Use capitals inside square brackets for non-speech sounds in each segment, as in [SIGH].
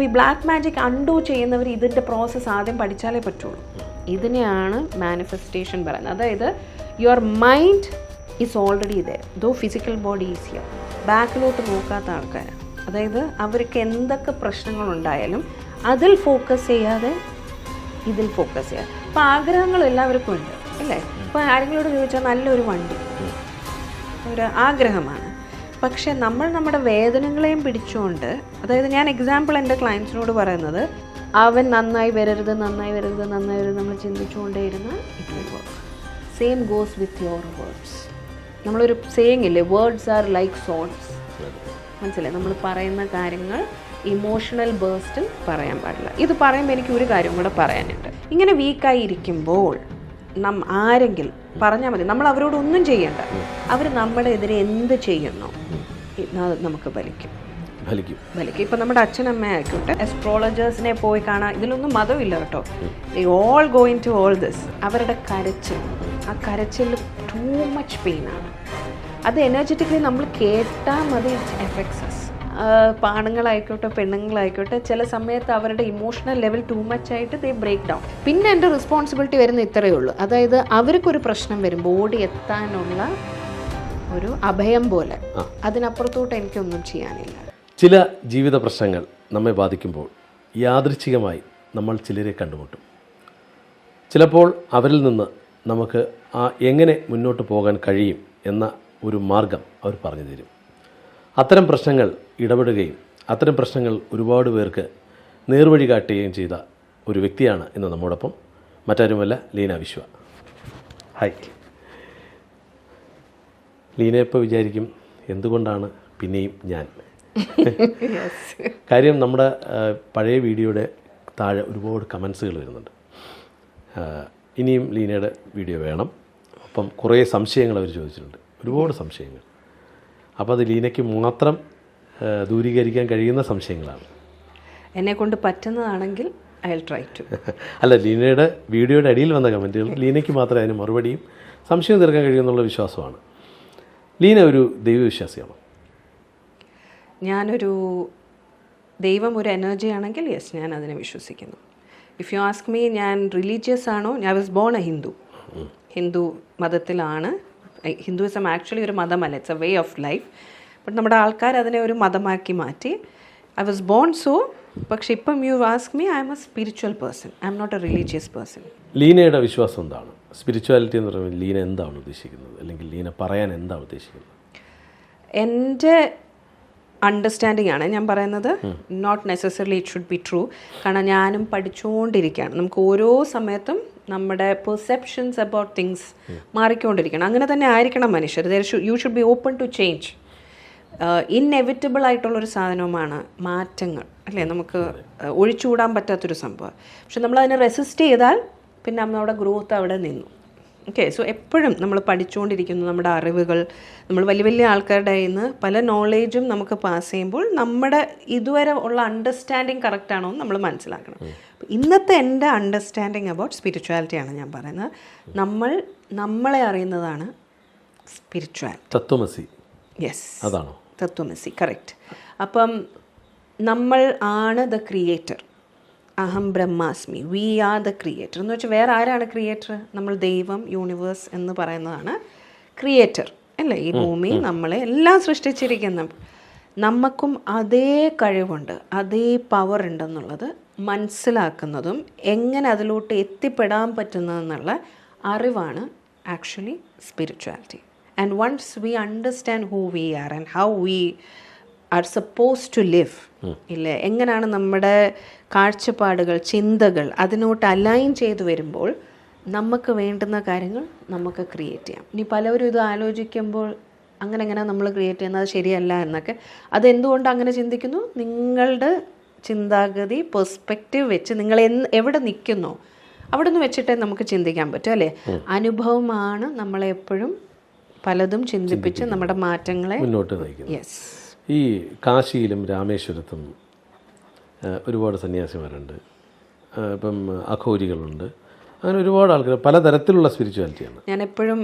അപ്പോൾ ഈ black magic അൺഡൂ ചെയ്യുന്നവർ ഇതിന്റെ പ്രോസസ്സ് ആദ്യം പഠിച്ചാലേ പറ്റുള്ളൂ. ഇതിനെയാണ് മാനിഫെസ്റ്റേഷൻ പറയുന്നത്. അതായത് യുവർ മൈൻഡ് ഈസ് ഓൾറെഡി ഇതേ ദോ ഫിസിക്കൽ ബോഡി ഈസിയർ ബാക്കിലോട്ട് നോക്കാത്ത ആൾക്കാർ അതായത് അവർക്ക് എന്തൊക്കെ പ്രശ്നങ്ങളുണ്ടായാലും അതിൽ ഫോക്കസ് ചെയ്യാതെ ഇതിൽ ഫോക്കസ് ചെയ്യുക അപ്പോൾ ആഗ്രഹങ്ങൾ എല്ലാവർക്കും ഉണ്ട് അല്ലേ? ഇപ്പോൾ ആരെങ്കിലും ചോദിച്ചാൽ നല്ലൊരു വണ്ടി ഒരു ആഗ്രഹമാണ്. പക്ഷെ നമ്മൾ നമ്മുടെ വേദനകളെയും പിടിച്ചുകൊണ്ട് അതായത് ഞാൻ എക്സാമ്പിൾ എന്റെ ക്ലയൻസിനോട് പറയുന്നത് അവൻ നന്നായി വരരുത് നന്നായി വരരുത് നന്നായി വരരുത് നമ്മൾ ചിന്തിച്ചുകൊണ്ടേയിരുന്ന it will work same goes with your words നമ്മളൊരു സേയിങ് ഇല്ലേ വേർഡ്സ് ആർ ലൈക്ക് സോൺസ് മനസ്സിലായി? നമ്മൾ പറയുന്ന കാര്യങ്ങൾ ഇമോഷണൽ ബേസ്റ്റിൽ പറയാൻ പാടില്ല. ഇത് പറയുമ്പോൾ എനിക്ക് ഒരു കാര്യം കൂടെ പറയാനുണ്ട്. ഇങ്ങനെ വീക്കായി ഇരിക്കുമ്പോൾ നം ആരെങ്കിലും പറഞ്ഞാൽ മതി. നമ്മൾ അവരോടൊന്നും ചെയ്യണ്ട. അവർ നമ്മുടെ എതിരെ എന്ത് ചെയ്യുന്നു? അത് നമുക്ക് ഫലിക്കും. ഫലിക്കും. ഫലിക്കും. ഇപ്പം നമ്മുടെ അച്ഛനമ്മ ആയിക്കോട്ടെ അസ്ട്രോളജേഴ്സിനെ പോയി കാണാൻ ഇതിലൊന്നും മതമില്ല കേട്ടോ. They all going to all this അവരുടെ കരച്ചിൽ. ആ കരച്ചിൽ ടൂ മച്ച് പെയിനാണ് അത് എനർജറ്റിക്കലി നമ്മൾ കേട്ടാൽ മതി എഫക്ട്സസ് ആണുങ്ങളായിക്കോട്ടെ പെണ്ണുങ്ങളായിക്കോട്ടെ ചില സമയത്ത് അവരുടെ ഇമോഷണൽ ലെവൽ ടൂ മച്ച് ആയിട്ട് ദേ ബ്രേക്ക് ഡൗൺ പിന്നെ എന്റെ റെസ്പോൺസിബിലിറ്റി വരുന്ന ഇത്രയേ ഉള്ളൂ. അതായത് അവർക്കൊരു പ്രശ്നം വരും ബോഡി എത്താനുള്ള ഒരു അഭയം പോലെ. അതിനപ്പുറത്തോട്ട് എനിക്കൊന്നും ചെയ്യാനില്ല. ചില ജീവിത പ്രശ്നങ്ങൾ നമ്മെ ബാധിക്കുമ്പോൾ യാദൃച്ഛികമായി നമ്മൾ ചിലരെ കണ്ടുമുട്ടും. ചിലപ്പോൾ അവരിൽ നിന്ന് നമുക്ക് ആ എങ്ങനെ മുന്നോട്ട് പോകാൻ കഴിയും എന്ന ഒരു മാർഗം അവർ പറഞ്ഞു തരും. അത്തരം പ്രശ്നങ്ങൾ ഇടപെടുകയും അത്തരം പ്രശ്നങ്ങൾ ഒരുപാട് പേർക്ക് നേർവഴി കാട്ടുകയും ചെയ്ത ഒരു വ്യക്തിയാണ് ഇന്ന് നമ്മോടൊപ്പം. മറ്റാരുമല്ല ലീന വിശ്വ. ഹായ്. ലീന ഇപ്പോൾ വിചാരിക്കും എന്തുകൊണ്ടാണ് പിന്നെയും ഞാൻ? [LAUGHS] കാര്യം നമ്മുടെ പഴയ വീഡിയോയുടെ താഴെ ഒരുപാട് കമൻസുകൾ വരുന്നുണ്ട്. ഇനിയും ലീനയുടെ വീഡിയോ വേണം. അപ്പം കുറേ സംശയങ്ങൾ അവർ ചോദിച്ചിട്ടുണ്ട്. ഒരുപാട് സംശയങ്ങൾ. അപ്പോൾ അത് ലീനയ്ക്ക് മാത്രം ദൂരീകരിക്കാൻ കഴിയുന്ന സംശയങ്ങളാണ്. എന്നെ കൊണ്ട് പറ്റുന്നതാണെങ്കിൽ ഐ ട്രൈ ടു. [LAUGHS] അല്ല ലീനയുടെ വീഡിയോയുടെ അടിയിൽ വന്ന കമന്റുകൾ ലീനയ്ക്ക് മാത്രമേ അതിന് മറുപടിയും സംശയം തീർക്കാൻ കഴിയുമെന്നുള്ള വിശ്വാസമാണ്. ലീന ഒരു ദൈവവിശ്വാസിയാണ്? ഞാനൊരു ദൈവം ഒരു എനർജി ആണെങ്കിൽ യെസ് ഞാൻ അതിനെ വിശ്വസിക്കുന്നു. ഇഫ് യു ആസ്ക് മീ ഞാൻ റിലീജിയസ് ആണോ? ഞാൻ was born a Hindu Hindu മതത്തിലാണ്. Hinduism actually ഒരു മതമല്ല. It's a way of life but നമ്മുടെ ആൾക്കാർ അതിനെ ഒരു മതമാക്കി മാറ്റി. ഐ വാസ് ബോൺ സോ പക്ഷെ ഇപ്പം you ask me I'm a spiritual person I'm not a religious person ലീനയുടെ വിശ്വാസം എന്താണ്? സ്പിരിച്വാലിറ്റി എന്ന് പറയുമ്പോൾ ലീന എന്താണ് ഉദ്ദേശിക്കുന്നത്? അല്ലെങ്കിൽ ലീന പറയാൻ എന്താണ് ഉദ്ദേശിക്കുന്നത്? എന്റെ അണ്ടർസ്റ്റാൻഡിംഗ് ആണ് ഞാൻ പറയുന്നത് not necessarily it should be true കാരണം ഞാനും പഠിച്ചുകൊണ്ടിരിക്കുകയാണ്. നമുക്ക് ഓരോ സമയത്തും നമ്മുടെ പെർസെപ്ഷൻസ് അബൌട്ട് തിങ്സ് മാറിക്കൊണ്ടിരിക്കണം. അങ്ങനെ തന്നെ ആയിരിക്കണം മനുഷ്യർ. You should be open to change inevitable ആയിട്ടുള്ളൊരു സാധനവുമാണ് മാറ്റങ്ങൾ. അല്ലേ? നമുക്ക് uh, ഒഴിച്ചുകൂടാൻ പറ്റാത്തൊരു സംഭവം. പക്ഷെ നമ്മൾ അതിനെ റെസിസ്റ്റ് ചെയ്താൽ പിന്നെ നമ്മുടെ ഗ്രോത്ത് അവിടെ നിന്നു. ഓക്കെ സോ എപ്പോഴും നമ്മൾ പഠിച്ചുകൊണ്ടിരിക്കുന്നു നമ്മുടെ അറിവുകൾ. നമ്മൾ വലിയ വലിയ ആൾക്കാരുടെ കയ്യിൽ നിന്ന് പല നോളേജും നമുക്ക് പാസ് ചെയ്യുമ്പോൾ നമ്മുടെ ഇതുവരെ ഉള്ള അണ്ടർസ്റ്റാൻഡിങ് കറക്റ്റ് ആണോ എന്ന് നമ്മൾ മനസ്സിലാക്കണം. ഇന്നത്തെ എന്റെ അണ്ടർസ്റ്റാൻഡിങ് അബൌട്ട് സ്പിരിച്വാലിറ്റിയാണ് ഞാൻ പറയുന്നത്. നമ്മൾ നമ്മളെ അറിയുന്നതാണ് സ്പിരിച്വാൽ തത്വമസി. യെസ് അതാണോ? തത്വമസി കറക്റ്റ് അപ്പം നമ്മൾ ആണ് ദ ക്രിയേറ്റർ അഹം ബ്രഹ്മാസ്മി. വി ആർ ദ ക്രിയേറ്റർ എന്ന് വെച്ചാൽ വേറെ ആരാണ് ക്രിയേറ്റർ നമ്മൾ ദൈവം യൂണിവേഴ്സ് എന്ന് പറയുന്നതാണ് ക്രിയേറ്റർ അല്ലേ? ഈ ഭൂമി നമ്മളെ എല്ലാം സൃഷ്ടിച്ചിരിക്കുന്ന. നമുക്കും അതേ കഴിവുണ്ട് അതേ പവർ ഉണ്ടെന്നുള്ളത് മനസ്സിലാക്കുന്നതും എങ്ങനെ അതിലോട്ട് എത്തിപ്പെടാൻ പറ്റുന്നതെന്നുള്ള അറിവാണ് actually spirituality and once we understand who we are and how we are suppose to live ഇല്ലേ? എങ്ങനെയാണ് നമ്മുടെ കാഴ്ചപ്പാടുകൾ ചിന്തകൾ അതിനോട്ട് അലൈൻ ചെയ്തു വരുമ്പോൾ നമുക്ക് വേണ്ടുന്ന കാര്യങ്ങൾ നമുക്ക് ക്രിയേറ്റ് ചെയ്യാം. ഇനി പലവരും ഇത് ആലോചിക്കുമ്പോൾ അങ്ങനെ എങ്ങനെ നമ്മൾ ക്രിയേറ്റ് ചെയ്യുന്നത്? അത് ശരിയല്ല എന്നൊക്കെ. അതെന്തുകൊണ്ട് അങ്ങനെ ചിന്തിക്കുന്നു? നിങ്ങളുടെ ചിന്താഗതി പെർസ്പെക്റ്റീവ് വെച്ച് നിങ്ങൾ എന്ന് എവിടെ നിൽക്കുന്നു അവിടെ നിന്ന് വെച്ചിട്ടേ നമുക്ക് ചിന്തിക്കാൻ പറ്റും അല്ലേ? അനുഭവമാണ് നമ്മളെ എപ്പോഴും പലതും ചിന്തിപ്പിച്ച് നമ്മുടെ മാറ്റങ്ങളെ മുന്നോട്ട് നയിക്കുന്നത്. യെസ് ഈ കാശിയിലും രാമേശ്വരത്തും ഒരുപാട് സന്യാസിമാരുണ്ട്. ഇപ്പം അഘോരികളുണ്ട്. അങ്ങനെ ഒരുപാട് ആൾക്കാർ പലതരത്തിലുള്ള സ്പിരിച്വാലിറ്റിയാണ് ഞാൻ എപ്പോഴും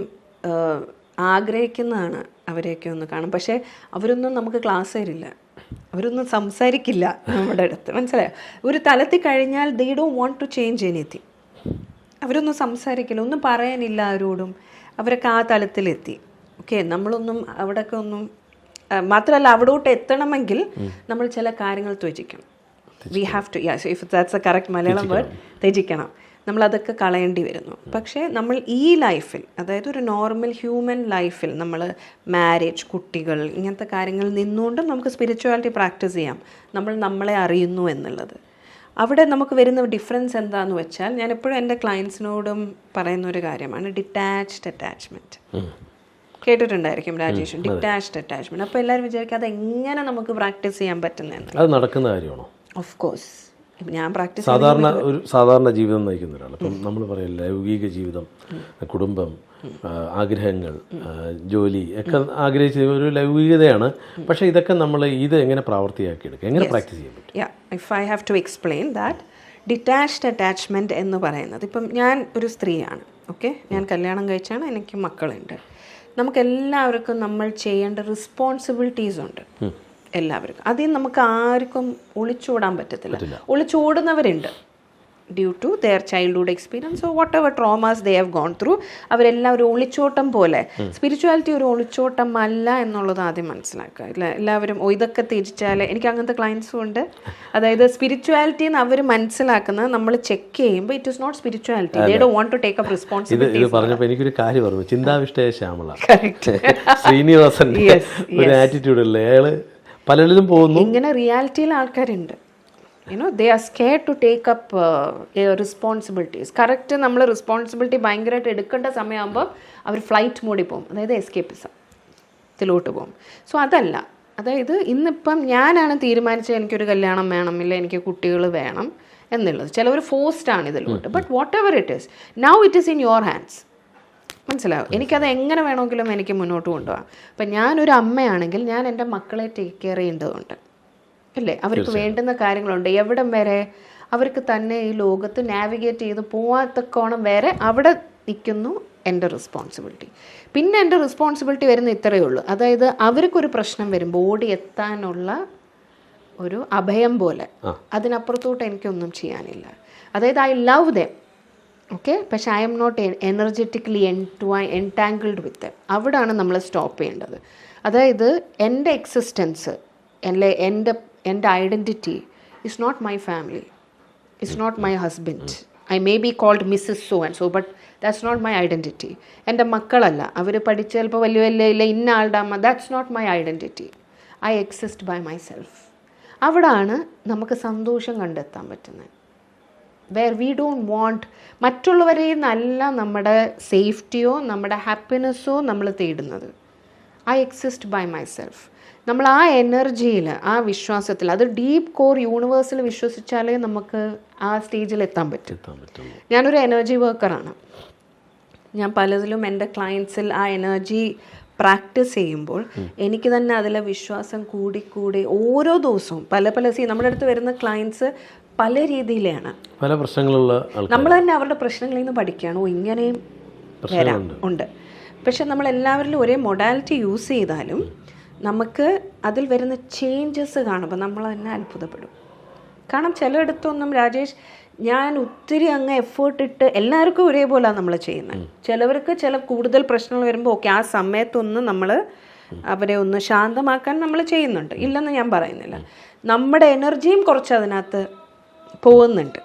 ആഗ്രഹിക്കുന്നതാണ് അവരെയൊക്കെ ഒന്ന് കാണും പക്ഷേ അവരൊന്നും നമുക്ക് ക്ലാസ് തരില്ല. അവരൊന്നും സംസാരിക്കില്ല നമ്മുടെ അടുത്ത്. മനസ്സിലായോ? ഒരു തലത്തിൽ കഴിഞ്ഞാൽ they do want to change anything അവരൊന്നും സംസാരിക്കില്ല ഒന്നും പറയാനില്ല ആരോടും. അവരൊക്കെ ആ തലത്തിലെത്തി. ഓക്കെ നമ്മളൊന്നും അവിടെയൊക്കെ ഒന്നും മാത്രമല്ല അവിടോട്ട് എത്തണമെങ്കിൽ നമ്മൾ ചില കാര്യങ്ങൾ ത്യജിക്കണം we have to yeah so if that's a correct Malayalam word ത്യജിക്കണം നമ്മൾ അതൊക്കെ കളയേണ്ടി വരുന്നു. പക്ഷേ നമ്മൾ ഈ ലൈഫിൽ അതായത് ഒരു നോർമൽ ഹ്യൂമൻ ലൈഫിൽ നമ്മൾ മാരേജ് കുട്ടികൾ ഇങ്ങനത്തെ കാര്യങ്ങളിൽ നിന്നുകൊണ്ടും നമുക്ക് സ്പിരിച്വാലിറ്റി പ്രാക്ടീസ് ചെയ്യാം. നമ്മൾ നമ്മളെ അറിയുന്നു എന്നുള്ളത്. അവിടെ നമുക്ക് വരുന്ന ഡിഫറൻസ് എന്താന്ന് വെച്ചാൽ ഞാൻ എപ്പോഴും എന്റെ ക്ലയൻസിനോടും പറയുന്ന ഒരു കാര്യമാണ് ഡിറ്റാച്ച്ഡ് അറ്റാച്ച്മെന്റ് കേട്ടിട്ടുണ്ടായിരിക്കും രാജേഷ്? ഡിറ്റാച്ച്ഡ് അറ്റാച്ച്മെന്റ് അപ്പോൾ എല്ലാവരും വിചാരിക്കും അത് എങ്ങനെ നമുക്ക് പ്രാക്ടീസ് ചെയ്യാൻ പറ്റുന്നതെന്ന്. അത് നടക്കുന്ന കാര്യമാണോ? ഓഫ് കോഴ്സ് ഞാൻ പ്രാക്ടീസ് സാധാരണ ഒരു സാധാരണ ജീവിതം നയിക്കുന്ന ഒരാൾ അപ്പം നമ്മൾ പറയും ലൗകിക ജീവിതം കുടുംബം ആഗ്രഹങ്ങൾ ജോലി ഒക്കെ ആഗ്രഹിച്ച ഒരു ലൗകികതയാണ് പക്ഷേ ഇതൊക്കെ നമ്മൾ ഇത് എങ്ങനെ പ്രാവർത്തിയാക്കിയെടുക്കുക എങ്ങനെ പ്രാക്ടീസ് ചെയ്യാൻ പറ്റും? If I have to explain that detached attachment എന്ന് പറയുന്നത്. ഇപ്പം ഞാൻ ഒരു സ്ത്രീയാണ്. ഓക്കെ ഞാൻ കല്യാണം കഴിച്ചാണ്. എനിക്ക് മക്കളുണ്ട്. നമുക്ക് എല്ലാവർക്കും നമ്മൾ ചെയ്യേണ്ട റെസ്പോൺസിബിലിറ്റീസ് ഉണ്ട്. എല്ലാവർക്കും. അതിൽ നമുക്ക് ആർക്കും ഒളിച്ചോടാൻ പറ്റത്തില്ല. ഒളിച്ചോടുന്നവരുണ്ട്. Due to their childhood experience whatever traumas they have gone through അവരെല്ലാം ഒരു ഒളിച്ചോട്ടം പോലെ. സ്പിരിച്വാലിറ്റി ഒരു ഒളിച്ചോട്ടം അല്ല എന്നുള്ളത് ആദ്യം മനസ്സിലാക്കുക. ഇല്ല എല്ലാവരും "ഓ, ഇതൊക്കെ തിരിച്ചാൽ എനിക്ക് അങ്ങനത്തെ ക്ലയൻസും ഉണ്ട്. അതായത് സ്പിരിച്വാലിറ്റി എന്ന് അവർ മനസ്സിലാക്കുന്നത് നമ്മൾ ചെക്ക് ചെയ്യുമ്പോൾ it is not spirituality they do want to take up responsibility ഇത് പറഞ്ഞപ്പോൾ എനിക്കൊരു കാര്യം പറഞ്ഞു ചിന്താവിഷ്ടയ ശ്യാമള. ശ്രീനിവാസൻ ഒരു ആറ്റിറ്റ്യൂഡ് അല്ലേ പലരിലും പോകുന്നു. ഇങ്ങനെ റിയാലിറ്റിയിൽ ആൾക്കാരുണ്ട്. You know they are scare to take up responsibilities correct നമ്മൾ റെസ്പോൺസിബിലിറ്റി ഭയങ്കരമായിട്ട് എടുക്കേണ്ട സമയമാകുമ്പോൾ അവർ ഫ്ലൈറ്റ് മോഡിൽ പോകും. അതായത് എസ്കേപ്പിസം ത്തിലോട്ട് പോകും. സോ അതല്ല. അതായത് ഇന്നിപ്പം ഞാനാണ് തീരുമാനിച്ചത് എനിക്കൊരു കല്യാണം വേണം ഇല്ല എനിക്ക് കുട്ടികൾ വേണം എന്നുള്ളത്. ചിലവർ ഫോഴ്സ്ഡ് ആണ് ഇതിലോട്ട്. But whatever it is now it is in your hands മനസ്സിലാവും എനിക്കത് എങ്ങനെ വേണമെങ്കിലും എനിക്ക് മുന്നോട്ട് കൊണ്ടുപോകാം. അപ്പം ഞാനൊരു അമ്മയാണെങ്കിൽ ഞാൻ എന്റെ മക്കളെ ടേക്ക് കെയർ ചെയ്യേണ്ടതുണ്ട്. അല്ലേ? അവർക്ക് വേണ്ടുന്ന കാര്യങ്ങളുണ്ട്. എവിടം വരെ അവർക്ക് തന്നെ ഈ ലോകത്ത് നാവിഗേറ്റ് ചെയ്ത് പോവാത്തക്കോണം വരെ അവിടെ നിൽക്കുന്നു എന്റെ റെസ്പോൺസിബിലിറ്റി പിന്നെ എന്റെ റെസ്പോൺസിബിലിറ്റി വരുന്ന ഇത്രയേ ഉള്ളൂ. അതായത് അവർക്കൊരു പ്രശ്നം വരുമ്പോൾ ഓടി എത്താനുള്ള ഒരു അഭയം പോലെ അതിനപ്പുറത്തോട്ട് എനിക്കൊന്നും ചെയ്യാനില്ല. അതായത് ഐ ലവ് ദം ഓക്കെ പക്ഷേ I'm not energetically entangled with അവിടെയാണ് നമ്മൾ സ്റ്റോപ്പ് ചെയ്യേണ്ടത്. അതായത് എന്റെ എക്സിസ്റ്റൻസ് അല്ലെ എന്റെ എന്റെ identity is not my family it's not my husband I may be called missus so and so but that's not my identity എന്റെ മക്കളല്ല. അവർ പഠിച്ച് ചിലപ്പോൾ വലിയ വലിയ ഇല്ല ഇന്ന ആളുടെ അമ്മ that's not my identity I exist by myself അവിടാണ് നമുക്ക് സന്തോഷം കണ്ടെത്താൻ പറ്റുന്നത്. വേർ വി ഡോണ്ട് വോണ്ട് മറ്റുള്ളവരിൽ നിന്നല്ല നമ്മുടെ സേഫ്റ്റിയോ നമ്മുടെ ഹാപ്പിനെസ്സോ നമ്മൾ തേടുന്നത്. I exist by myself നമ്മൾ ആ എനർജിയിൽ ആ വിശ്വാസത്തിൽ അത് ഡീപ്പ് കോർ യൂണിവേഴ്സിൽ വിശ്വസിച്ചാലേ നമുക്ക് ആ സ്റ്റേജിൽ എത്താൻ പറ്റും. ഞാനൊരു എനർജി വർക്കറാണ് ഞാൻ പലതിലും എന്റെ ക്ലയൻസിൽ ആ എനർജി പ്രാക്ടീസ് ചെയ്യുമ്പോൾ എനിക്ക് തന്നെ അതിലെ വിശ്വാസം കൂടി കൂടി ഓരോ ദിവസവും പല പല സീ നമ്മുടെ അടുത്ത് വരുന്ന ക്ലയൻസ് പല രീതിയിലാണ്. പല പ്രശ്നങ്ങളുള്ള നമ്മൾ തന്നെ അവരുടെ പ്രശ്നങ്ങളിൽ നിന്ന് പഠിക്കുകയാണ്. ഓ ഇങ്ങനെയും വരാം. ഉണ്ട്. പക്ഷെ നമ്മൾ എല്ലാവരിലും ഒരേ മൊഡാലിറ്റി യൂസ് ചെയ്താലും നമുക്ക് അതിൽ വരുന്ന ചേഞ്ചസ് കാണുമ്പോൾ നമ്മൾ തന്നെ അത്ഭുതപ്പെടും. കാരണം ചിലയിടത്തൊന്നും രാജേഷ് ഞാൻ ഒത്തിരി അങ്ങ് എഫേർട്ട് ഇട്ട് എല്ലാവർക്കും ഒരേപോലെ നമ്മൾ ചെയ്യുന്നത്. ചിലവർക്ക് ചില കൂടുതൽ പ്രശ്നങ്ങൾ വരുമ്പോൾ ഓക്കെ ആ സമയത്തൊന്ന് നമ്മൾ അവരെ ഒന്ന് ശാന്തമാക്കാൻ നമ്മൾ ചെയ്യുന്നുണ്ട്. ഇല്ലെന്ന് ഞാൻ പറയുന്നില്ല. നമ്മുടെ എനർജിയും കുറച്ച് അതിനകത്ത് പോകുന്നുണ്ട്.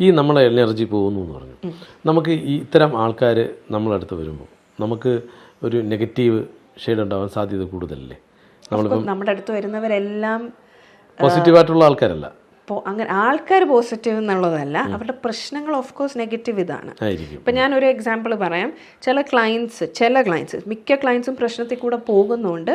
ഈ നമ്മളെ എനർജി പോകുന്നു എന്ന് പറഞ്ഞു. നമുക്ക് ഈ ഇത്തരം ആൾക്കാർ നമ്മളടുത്ത് വരുമ്പോൾ നമുക്ക് ഒരു നെഗറ്റീവ് ഷെയ്ഡ് ഉണ്ടാവാൻ സാധ്യത കൂടുതലല്ലേ? നമ്മളിപ്പം നമ്മുടെ അടുത്ത് വരുന്നവരെല്ലാം പോസിറ്റീവായിട്ടുള്ള ആൾക്കാരല്ല. അപ്പോൾ അങ്ങനെ ആൾക്കാർ പോസിറ്റീവ് എന്നുള്ളതല്ല അവരുടെ പ്രശ്നങ്ങൾ ഓഫ് കോഴ്സ് നെഗറ്റീവ് ഇതാണ്. ഇപ്പം ഞാനൊരു എക്സാമ്പിൾ പറയാം. ചില ക്ലയൻസ് ചില ക്ലയൻസ് മിക്ക ക്ലയൻസും പ്രശ്നത്തിൽ കൂടെ പോകുന്നുണ്ട്.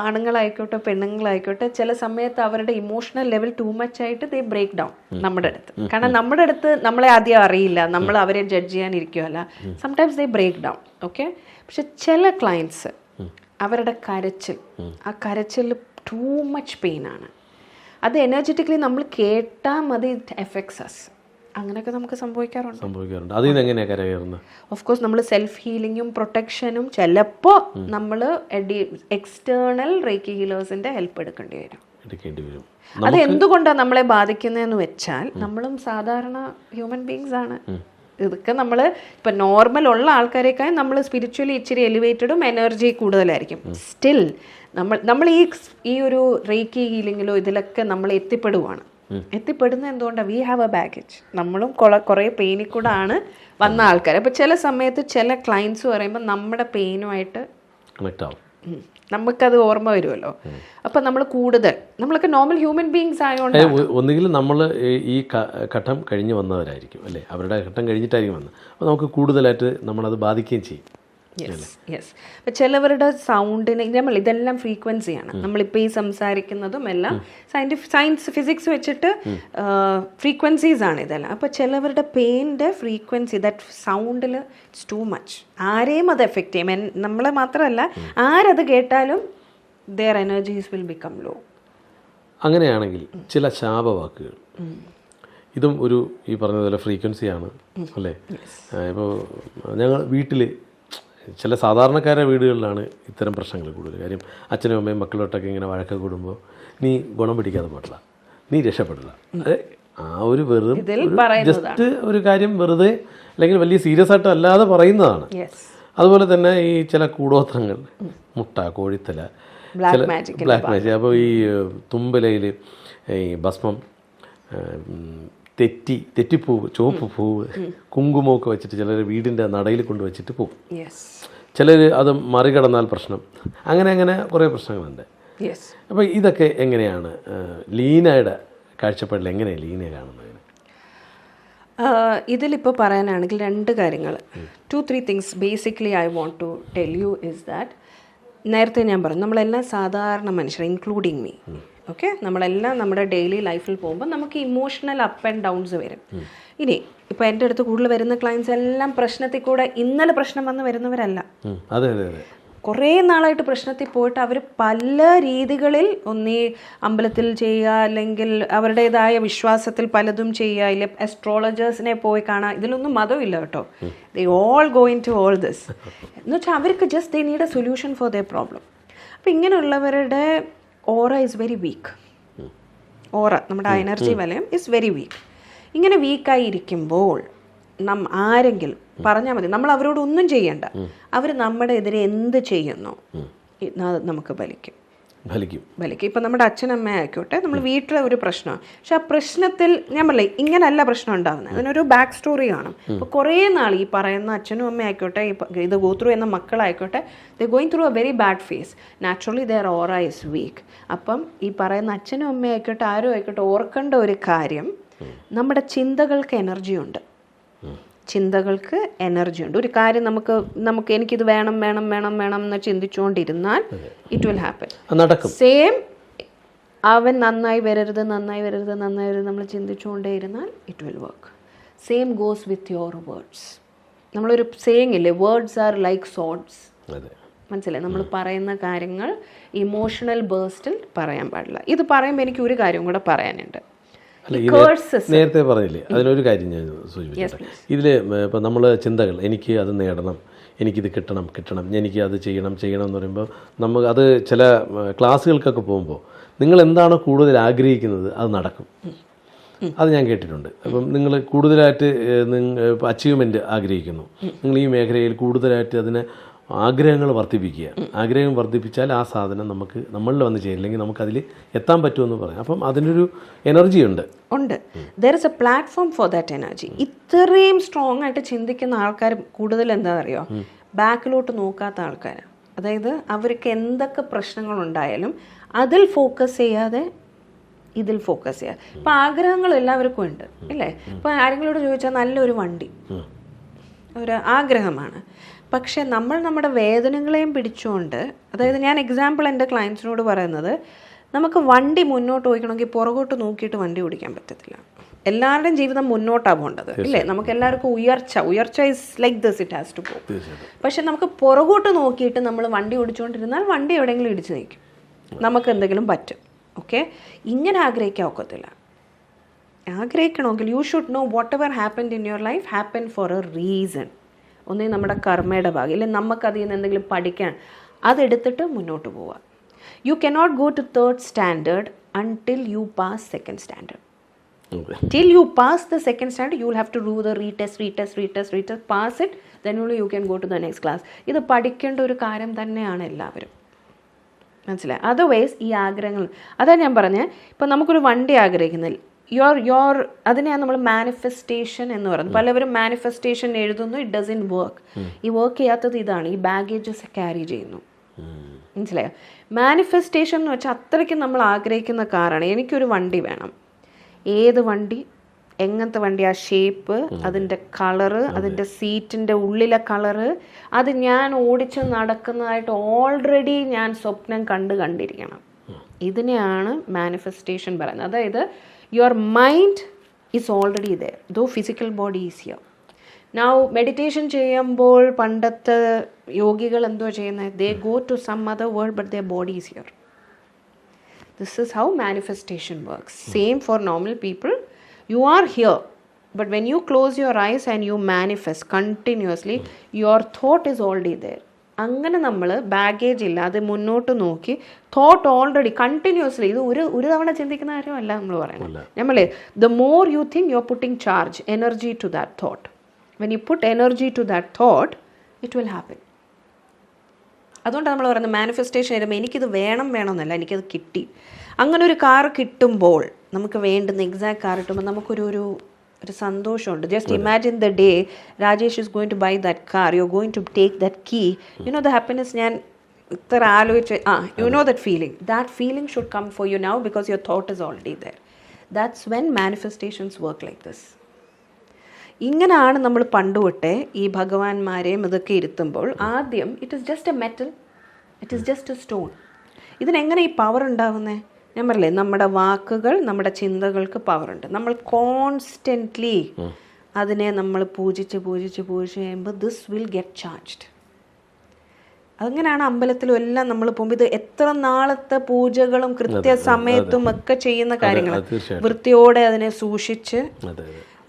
ആണുങ്ങളായിക്കോട്ടെ പെണ്ണുങ്ങളായിക്കോട്ടെ ചില സമയത്ത് അവരുടെ ഇമോഷണൽ ലെവൽ ടു മച്ച് ആയിട്ട് ദേ ബ്രേക്ക് ഡൗൺ നമ്മുടെ അടുത്ത്. കാരണം നമ്മുടെ അടുത്ത് നമ്മളെ ആദ്യം അറിയില്ല നമ്മൾ അവരെ judge ചെയ്യാനിരിക്കുമല്ല sometimes they break down okay പക്ഷെ ചില ക്ലയൻസ് അവരുടെ കരച്ചിൽ ആ കരച്ചിൽ ടു മച്ച് പെയിനാണ് അത് എനർജറ്റിക്കലി നമ്മൾ കേട്ടാൽ മതി ഇറ്റ് എഫക്ട്സ് അസ് അങ്ങനെയൊക്കെ നമുക്ക് സംഭവിക്കാറുണ്ട്. സംഭവിക്കാറുണ്ട്. അതിൽ നിന്ന് എങ്ങനെയാണ് കരകയറുന്നത്? ഓഫ് കോഴ്സ് നമ്മൾ സെൽഫ് ഹീലിംഗും പ്രൊട്ടക്ഷനും ചിലപ്പോൾ നമ്മൾ എക്സ്റ്റേണൽ റേക്കി ഹീലേഴ്സിന്റെ ഹെൽപ്പ് എടുക്കേണ്ടി വരും. എടുക്കേണ്ടി വരും. അത് എന്തുകൊണ്ടാണ് നമ്മളെ ബാധിക്കുന്നതെന്ന് വെച്ചാൽ നമ്മളും സാധാരണ ഹ്യൂമൻ ബീങ്സ് ആണ്. ഇതൊക്കെ നമ്മൾ ഇപ്പം നോർമൽ ഉള്ള ആൾക്കാരെക്കാൾ നമ്മൾ സ്പിരിച്വലി ഇച്ചിരി എലിവേറ്റഡും എനർജി കൂടുതലായിരിക്കും. സ്റ്റിൽ നമ്മൾ നമ്മൾ ഈ ഈ ഒരു റേക്കി ഹീലിങ്ങിലോ ഇതിലൊക്കെ നമ്മൾ എത്തിപ്പെടുവാണ്. എത്തിപ്പെടുന്നത് എന്തുകൊണ്ടാണ് വി ഹാവ് എ ബാഗേജ് നമ്മളും കുറേ പെയിനിൽ കൂടെ ആണ് വന്ന ആൾക്കാർ അപ്പോൾ ചില സമയത്ത് ചില ക്ലയൻസ് പറയുമ്പോൾ നമ്മുടെ പെയിനുമായിട്ട്. നമുക്കത് ഓർമ്മ വരുമല്ലോ. അപ്പം നമ്മൾ കൂടുതൽ നമ്മളൊക്കെ നോർമൽ ഹ്യൂമൻ ബീങ്സ് ആയതുകൊണ്ട് ഒന്നുകിൽ നമ്മൾ ഈ ഘട്ടം കഴിഞ്ഞ് വന്നവരായിരിക്കും അല്ലേ? അവരുടെ ഘട്ടം കഴിഞ്ഞിട്ടായിരിക്കും വന്നത്. അപ്പോൾ നമുക്ക് കൂടുതലായിട്ട് നമ്മളത് ബാധിക്കുകയും ചെയ്യും. യെസ് അപ്പം ചിലവരുടെ സൗണ്ടിന് നമ്മൾ ഇതെല്ലാം ഫ്രീക്വൻസിയാണ് നമ്മളിപ്പോൾ ഈ സംസാരിക്കുന്നതും എല്ലാം സയന്റിഫിക് സയൻസ് ഫിസിക്സ് വെച്ചിട്ട് ഫ്രീക്വൻസീസ് ആണ് ഇതെല്ലാം. അപ്പോൾ ചിലവരുടെ പെയിന്റെ ഫ്രീക്വൻസി ദാറ്റ് സൗണ്ടിൽ ഇറ്റ്സ് ടു മച്ച് ആരെയും അത് എഫക്റ്റ് ചെയ്യും. നമ്മളെ മാത്രമല്ല ആരത് കേട്ടാലും their energies will become low അങ്ങനെയാണെങ്കിൽ ചില ശാപവാക്കുകൾ. ഇതും ഒരു ഈ പറഞ്ഞതുപോലെ ഫ്രീക്വൻസിയാണ് അല്ലേ? ഇപ്പോൾ ഞങ്ങൾ വീട്ടിൽ ചില സാധാരണക്കാരുടെ വീടുകളിലാണ് ഇത്തരം പ്രശ്നങ്ങൾ കൂടുതൽ. കാര്യം അച്ഛനും അമ്മയും മക്കളോട്ടൊക്കെ ഇങ്ങനെ വഴക്ക് കൂടുമ്പോൾ നീ ഗുണം പിടിക്കാതെ പാടില്ല നീ രക്ഷപ്പെടില്ല. അതെ ആ ഒരു വെറും ജസ്റ്റ് ഒരു കാര്യം വെറുതെ അല്ലെങ്കിൽ വലിയ സീരിയസ് ആയിട്ട് അല്ലാതെ പറയുന്നതാണ്. അതുപോലെ തന്നെ ഈ ചില കൂടോത്രങ്ങൾ മുട്ട കോഴിത്തല ചില ബ്ലാക്ക് മാജിക് അപ്പോൾ ഈ തുമ്പലയിൽ ഈ ഭസ്മം തെറ്റി തെറ്റിപ്പൂവ് ചുവപ്പ് പൂവ് കുങ്കുമമൊക്കെ വെച്ചിട്ട് ചിലർ വീടിന്റെ നടയിൽ കൊണ്ട് വെച്ചിട്ട് പോവും. ചിലർ അത് മറികടന്നാൽ പ്രശ്നം. അങ്ങനെ അങ്ങനെ കുറേ പ്രശ്നങ്ങളുണ്ട്. അപ്പോൾ ഇതൊക്കെ എങ്ങനെയാണ് ലീനയുടെ കാഴ്ചപ്പാടിൽ എങ്ങനെയാണ് ലീനയെ കാണുന്നത്? ഇതിലിപ്പോൾ പറയാനാണെങ്കിൽ രണ്ട് കാര്യങ്ങൾ two three things basically I want to tell you is that നേരത്തെ ഞാൻ പറഞ്ഞു നമ്മളെല്ലാം സാധാരണ മനുഷ്യർ ഇൻക്ലൂഡിങ് മീ ഓക്കെ നമ്മളെല്ലാം നമ്മുടെ ഡെയിലി ലൈഫിൽ പോകുമ്പോൾ നമുക്ക് ഇമോഷണൽ അപ്പ് ആൻഡ് ഡൗൺസ് വരും. ഇനി ഇപ്പോൾ എന്റെ അടുത്ത് കൂടുതൽ വരുന്ന ക്ലയൻസ് എല്ലാം പ്രശ്നത്തിൽ കൂടെ ഇന്നലെ പ്രശ്നം വന്ന് വരുന്നവരല്ല. അതെ അതെ അതെ. കുറേ നാളായിട്ട് പ്രശ്നത്തിൽ പോയിട്ട് അവർ പല രീതികളിൽ ഒന്നീ അമ്പലത്തിൽ ചെയ്യുക അല്ലെങ്കിൽ അവരുടേതായ വിശ്വാസത്തിൽ പലതും ചെയ്യുക ഇല്ല അസ്ട്രോളജേഴ്സിനെ പോയി കാണുക ഇതിലൊന്നും മതമില്ല കേട്ടോ. They all going to all this എന്ന് വെച്ചാൽ അവർക്ക് just they need a solution for the problem അപ്പം ഇങ്ങനെയുള്ളവരുടെ aura is very weak aura നമ്മുടെ എനർജി വലയം ഇസ് വെരി വീക്ക് ഇങ്ങനെ വീക്കായി ഇരിക്കുമ്പോൾ നം ആരെങ്കിലും പറഞ്ഞാൽ മതി നമ്മൾ അവരോട് ഒന്നും ചെയ്യണ്ട. അവർ നമ്മുടെ എതിരെ എന്ത് ചെയ്യുന്നു? നമുക്ക് ബലിക്കും ഫലിക്കും. ഫലിക്കും. ഇപ്പം നമ്മുടെ അച്ഛനമ്മ ആയിക്കോട്ടെ നമ്മൾ വീട്ടിലെ ഒരു പ്രശ്നമാണ്. പക്ഷെ ആ പ്രശ്നത്തിൽ ഞാൻ പറയില്ലേ ഇങ്ങനല്ല പ്രശ്നം ഉണ്ടാകുന്നത് അതിനൊരു ബാക്ക് സ്റ്റോറി കാണും. അപ്പോൾ കുറേ നാൾ ഈ പറയുന്ന അച്ഛനും അമ്മ ആയിക്കോട്ടെ ഇത് ഗോ ത്രൂ എന്ന മക്കളായിക്കോട്ടെ the going through a very bad phase naturally their aura is weak അപ്പം ഈ പറയുന്ന അച്ഛനും അമ്മ ആയിക്കോട്ടെ ആരും ആയിക്കോട്ടെ ഓർക്കേണ്ട ഒരു കാര്യം നമ്മുടെ ചിന്തകൾക്ക് എനർജി ഉണ്ട്. ചിന്തകൾക്ക് എനർജി ഉണ്ട്. ഒരു കാര്യം നമുക്ക് നമുക്ക് എനിക്കിത് വേണം വേണം വേണം വേണം എന്ന് ചിന്തിച്ചുകൊണ്ടിരുന്നാൽ ഇറ്റ് വിൽ ഹാപ്പൻ സെയിം അവൻ നന്നായി വരരുത് നന്നായി വരരുത് നന്നായി വരരുത് നമ്മൾ ചിന്തിച്ചുകൊണ്ടേ ഇരുന്നാൽ it will work same goes with your words നമ്മളൊരു സേയിങ് ഇല്ലേ വേർഡ്സ് ആർ ലൈക്ക് സോഡ്സ് മനസ്സിലായി? നമ്മൾ പറയുന്ന കാര്യങ്ങൾ ഇമോഷണൽ ബേസ്റ്റിൽ പറയാൻ പാടില്ല. ഇത് പറയുമ്പോൾ എനിക്ക് ഒരു കാര്യം കൂടെ പറയാനുണ്ട്. നേരത്തെ പറഞ്ഞില്ലേ അതിനൊരു കാര്യം ഞാൻ സൂചിപ്പിച്ചിട്ടുണ്ട് ഇതിൽ ഇപ്പം നമ്മൾ ചിന്തകൾ എനിക്ക് അത് നേടണം എനിക്കിത് കിട്ടണം കിട്ടണം എനിക്ക് അത് ചെയ്യണം ചെയ്യണം എന്ന് പറയുമ്പോൾ നമുക്ക് അത് ചില ക്ലാസ്സുകൾക്കൊക്കെ പോകുമ്പോൾ നിങ്ങൾ എന്താണ് കൂടുതൽ ആഗ്രഹിക്കുന്നത്? അത് നടക്കും. അത് ഞാൻ കേട്ടിട്ടുണ്ട്. അപ്പം നിങ്ങൾ കൂടുതലായിട്ട് അച്ചീവ്മെന്റ് ആഗ്രഹിക്കുന്നു. നിങ്ങൾ ഈ മേഖലയിൽ കൂടുതലായിട്ട് അതിനെ ആഗ്രഹങ്ങൾ വർദ്ധിപ്പിക്കുക. ആഗ്രഹം വർദ്ധിപ്പിച്ചാൽ ആ സാധനം നമുക്ക് നമ്മളിൽ വന്ന് ചെയ്യും അല്ലെങ്കിൽ നമുക്കതിൽ എത്താൻ പറ്റുമെന്ന് പറയാം. അപ്പം അതിനൊരു എനർജി ഉണ്ട്. ഉണ്ട്. There is a platform for that energy ഇത്രയും സ്ട്രോങ് ആയിട്ട് ചിന്തിക്കുന്ന ആൾക്കാർ കൂടുതൽ എന്താ അറിയോ ബാക്കിലോട്ട് നോക്കാത്ത ആൾക്കാർ. അതായത് അവർക്ക് എന്തൊക്കെ പ്രശ്നങ്ങൾ ഉണ്ടായാലും അതിൽ ഫോക്കസ് ചെയ്യാതെ ഇതിൽ ഫോക്കസ് ചെയ്യുക ഇപ്പം ആഗ്രഹങ്ങൾ എല്ലാവർക്കും ഉണ്ട്. അല്ലേ ഇപ്പം ആരെങ്കിലും ചോദിച്ചാൽ നല്ലൊരു വണ്ടി. ഒരു ആഗ്രഹമാണ്. പക്ഷെ നമ്മൾ നമ്മുടെ വേദനകളെയും പിടിച്ചുകൊണ്ട് അതായത് ഞാൻ എക്സാമ്പിൾ എന്റെ ക്ലയൻസിനോട് പറയുന്നത് നമുക്ക് വണ്ടി മുന്നോട്ട് പോയിക്കണമെങ്കിൽ പുറകോട്ട് നോക്കിയിട്ട് വണ്ടി ഓടിക്കാൻ പറ്റത്തില്ല. എല്ലാവരുടെയും ജീവിതം മുന്നോട്ടാണ് പോകേണ്ടത് ഇല്ലേ നമുക്ക് എല്ലാവർക്കും ഉയർച്ച ഉയർച്ച is like this it has to പോ പക്ഷെ നമുക്ക് പുറകോട്ട് നോക്കിയിട്ട് നമ്മൾ വണ്ടി ഓടിച്ചുകൊണ്ടിരുന്നാൽ വണ്ടി എവിടെയെങ്കിലും ഇടിച്ചു നിൽക്കും. നമുക്ക് എന്തെങ്കിലും പറ്റും ഓക്കെ ഇങ്ങനെ ആഗ്രഹിക്കാൻ ഒക്കത്തില്ല. ആഗ്രഹിക്കണമെങ്കിൽ you should know whatever happened in your life happen for a reason ഒന്നേ നമ്മുടെ കർമ്മയുടെ ഭാഗം ഇല്ലെങ്കിൽ നമുക്കതിൽ നിന്ന് എന്തെങ്കിലും പഠിക്കാൻ അതെടുത്തിട്ട് മുന്നോട്ട് പോവുക. You cannot go to third standard until you pass second standard till till you pass the second standard you will have to do the retest retest retest retest pass it then only you can go to the next class. ഇത് പഠിക്കേണ്ട ഒരു കാര്യം തന്നെയാണ് എല്ലാവരും. മനസ്സിലായി? Otherwise ഈ ആഗ്രഹങ്ങൾ അതാണ് ഞാൻ പറഞ്ഞത് ഇപ്പം നമുക്കൊരു വണ്ടി ആഗ്രഹിക്കുന്നില്ല. യോർ യോർ അതിനെയാണ് നമ്മൾ മാനിഫെസ്റ്റേഷൻ എന്ന് പറയുന്നത്. പലവരും മാനിഫെസ്റ്റേഷൻ എഴുതുന്നു ഇറ്റ് ഡസൻ വർക്ക് ഈ വർക്ക് ചെയ്യാത്തത് ഇതാണ്. ഈ ബാഗേജസ് ക്യാരി ചെയ്യുന്നു. മനസ്സിലായോ? മാനിഫെസ്റ്റേഷൻ എന്ന് വെച്ചാൽ അത്രയ്ക്ക് നമ്മൾ ആഗ്രഹിക്കുന്ന കാറാണ്. എനിക്കൊരു വണ്ടി വേണം. ഏത് വണ്ടി? എങ്ങനത്തെ വണ്ടി? ആ ഷേപ്പ് അതിന്റെ കളറ് അതിന്റെ സീറ്റിന്റെ ഉള്ളിലെ കളറ് അത് ഞാൻ ഓടിച്ച് നടക്കുന്നതായിട്ട് ഓൾറെഡി ഞാൻ സ്വപ്നം കണ്ട് കണ്ടിരിക്കണം. ഇതിനെയാണ് മാനിഫെസ്റ്റേഷൻ പറയുന്നത്. അതായത് your mind is already there though physical body is here now meditation ചെയ്യുമ്പോൾ പണ്ടത്തെ യോഗികൾ എന്തോ ചെയ്യുന്നത് they go to some other world but the body is here this is how manifestation works same for normal people you are here but when you close your eyes and you manifest continuously your thought is already there അങ്ങനെ നമ്മൾ baggage ഇല്ലാതെ മുന്നോട്ട് നോക്കി thought already continuously ഇത് ഒരു ഒരു തവണ ചിന്തിക്കുന്ന കാര്യമല്ല നമ്മൾ പറയുന്നത്. നമ്മളെ the more you think you are putting charge energy to that thought when you put energy to that thought it will happen അതുകൊണ്ടാണ് നമ്മൾ പറയുന്നത് മാനിഫെസ്റ്റേഷൻ വരുമ്പോൾ എനിക്കിത് വേണം വേണമെന്നല്ല എനിക്കത് കിട്ടി. അങ്ങനെ ഒരു കാർ കിട്ടുമ്പോൾ നമുക്ക് വേണ്ടുന്ന എക്സാക്ട് കാർ കിട്ടുമ്പോൾ നമുക്കൊരു ഒരു ഒരു സന്തോഷമുണ്ട്. Just imagine the day Rajesh is going to buy that car you going to take that key you know the happiness ഞാൻ ഇത്ര ആലോചിച്ച് ആ you know that feeling that feeling should come for you now because your thought is already there that's when manifestations work like this ഇങ്ങനെയാണ് നമ്മൾ പണ്ട് തൊട്ടേ ഈ ഭഗവാന്മാരെയും ഇതൊക്കെ ഇരുത്തുമ്പോൾ ആദ്യം it is just a metal it is just a stone ഇതിനെങ്ങനെ ഈ പവർ ഉണ്ടാവുന്നേ? ഞാൻ പറയില്ലേ നമ്മുടെ വാക്കുകൾ നമ്മുടെ ചിന്തകൾക്ക് പവറുണ്ട് നമ്മൾ കോൺസ്റ്റന്റ്ലി അതിനെ നമ്മൾ പൂജിച്ച് പൂജിച്ച് പൂജിച്ച് കഴിയുമ്പോൾ ദിസ് വിൽ ഗെറ്റ് ചാർജ്ഡ് അങ്ങനെയാണ് അമ്പലത്തിലും എല്ലാം നമ്മൾ പോകുമ്പോൾ ഇത് എത്ര നാളത്തെ പൂജകളും കൃത്യസമയത്തും ഒക്കെ ചെയ്യുന്ന കാര്യങ്ങൾ വൃത്തിയോടെ അതിനെ സൂക്ഷിച്ച്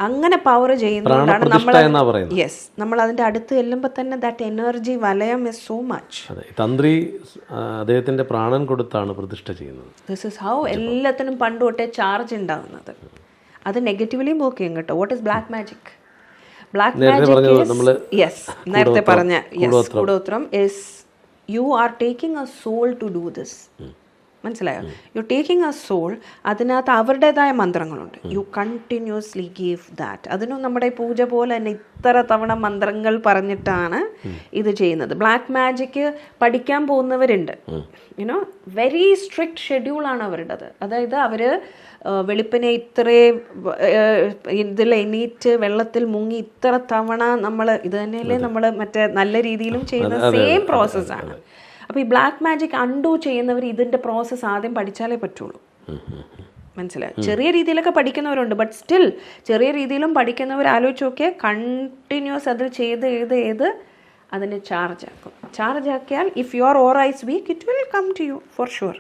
അങ്ങനെ പവർ ചെയ്യുന്നതുകൊണ്ടാണ് നമ്മൾ യെസ് നമ്മൾ അതിന്റെ അടുത്ത് ചെല്ലുമ്പോൾ തന്നെ ദാറ്റ് എനർജി വലയം ഇസ് സോ മച്ച് തന്ത്രി അദ്ദേഹത്തിന്റെ പ്രാണൻ കൊടുത്താണ് പ്രതിഷ്ഠ ചെയ്യുന്നത്. ദിസ് ഇസ് ഹൗ എല്ലാത്തിനും പണ്ട് തൊട്ടേ ചാർജ് ഉണ്ടാകുന്നത് അത് നെഗറ്റീവ്ലിയും വർക്ക് ചെയ്യും കേട്ടോ. What is black magic black magic yes നേരത്തെ പറഞ്ഞ യെസ്. കൂടോത്രം. Is you are taking a soul to do this മനസ്സിലായോ? യു ടേക്കിംഗ് എ സോൾ അതിനകത്ത് അവരുടേതായ മന്ത്രങ്ങളുണ്ട്. യു കണ്ടിന്യൂസ്ലി ഗീവ് ദാറ്റ് അതിനും നമ്മുടെ ഈ പൂജ പോലെ തന്നെ ഇത്ര തവണ മന്ത്രങ്ങൾ പറഞ്ഞിട്ടാണ് ഇത് ചെയ്യുന്നത്. ബ്ലാക്ക് മാജിക്ക് പഠിക്കാൻ പോകുന്നവരുണ്ട്. യുനോ വെരി സ്ട്രിക്റ്റ് ഷെഡ്യൂളാണ് അവരുടേത്. അതായത് അവർ വെളുപ്പിനെ ഇത്രയും ഇതിൽ എണീറ്റ് വെള്ളത്തിൽ മുങ്ങി ഇത്ര തവണ നമ്മൾ ഇത് തന്നെയല്ലേ നമ്മൾ മറ്റേ നല്ല രീതിയിലും ചെയ്യുന്ന സെയിം പ്രോസസ്സാണ് അപ്പോൾ ഈ ബ്ലാക്ക് മാജിക് അൺഡു ചെയ്യുന്നവർ ഇതിന്റെ പ്രോസസ്സ് ആദ്യം പഠിച്ചാലേ പറ്റുള്ളൂ. മനസ്സിലായി? ചെറിയ രീതിയിലൊക്കെ പഠിക്കുന്നവരുണ്ട്. ബട്ട് സ്റ്റിൽ ചെറിയ രീതിയിലും പഠിക്കുന്നവർ ആലോചിച്ച് നോക്കിയാൽ കണ്ടിന്യൂസ് അത് ചെയ്ത് ചെയ്ത് ചെയ്ത് അതിനെ ചാർജ് ആക്കും. ചാർജ് ആക്കിയാൽ if your aura is weak it will come to you for sure